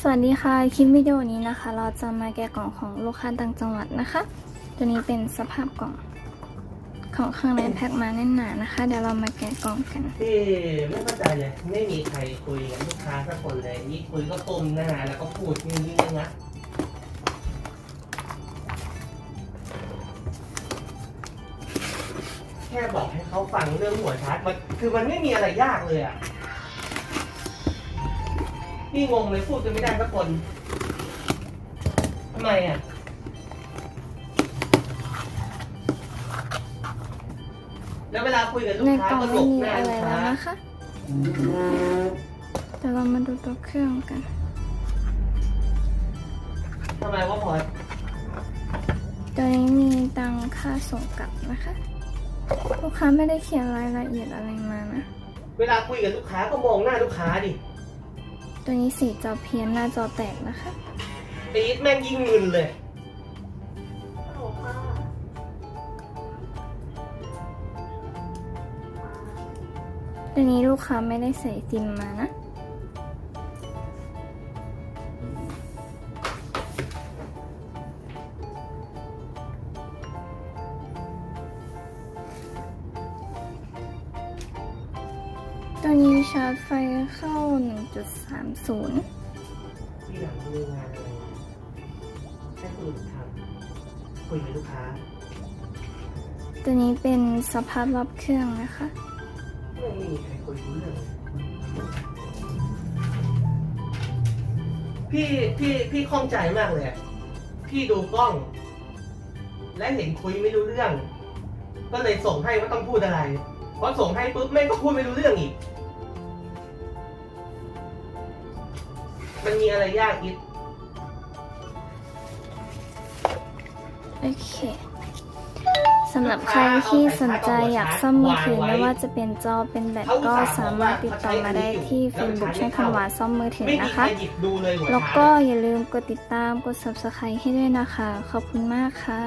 สวัสดีค่ะ คลิปวิดีโอนี้นะคะ เราจะมาแกะกล่องของลูกค้าต่างจังหวัดนะคะ ตัวนี้เป็นสภาพกล่องของข้างในแพ็คมาแน่นหนานะคะ เดี๋ยวเรามาแกะกล่องกันที่ไม่เข้าใจเลยไม่มีใครคุยกับลูกค้าสักคนเลยนี่คุยก็ก้มหน้าแล้วก็พูดยิ่งยิ่งงักแค่บอกให้เขาฟังเรื่องหัวชาร์จมันคือมันไม่มีอะไรยากเลยอะ นี่งงเลยพูดกันไม่ได้สักคนทำไมอะแล้วเวลาคุยกับลูในกค้ากล่องก็หลไม่บมีหน้าอะไรลูกแล้วค้านะคะเดี๋ยวเรามาดูตัวเครื่องกัน ทำไมว่าพอตัวนี้มีตังค่าส่งกลับนะคะ ลูกค้าไม่ได้เขียนรายละเอียดอะไรมานะ เวลาคุยกับลูกค้าก็มองหน้าลูกค้าดิ ตัวนี้สีจอเพี้ยนหน้าจอแตกนะคะ ปี๊ดแม่งยิ่งมึนเลย ตัวนี้ลูกค้าไม่ได้ใส่ซิมมานะ ตัวนี้ชาร์จไฟเข้า 1.30 ที่หลังมีงานอะไรแค่คุยทำคุยกับลูกค้าตัวนี้เป็นสภาพรอบเครื่องนะคะ ไม่มีใครคุยรู้เรื่องพี่พี่พี่ข้องใจมากเลยอะพี่ดูกล้อง และเห็นคุยไม่รู้เรื่อง ก็เลยส่งให้ว่าต้องพูดอะไร พอส่งให้ปุ๊บแม่งก็พูดไม่รู้เรื่องอีก มันมีอะไรยากอีกโอเคสำหรับใครที่สนใจอยากซ่อมมือถือไม่ว่าจะเป็นจอเป็นแบตก็สามารถติดต่อมาได้ที่ Facebook ช่องคำว่าซ่อมมือถือไม่มีนะใครคะหยิบดูเลยหัวแล้วชาร์จก็อย่าลืมกดติดตามกด Subscribe ให้ด้วยนะคะ ขอบคุณมากค่ะ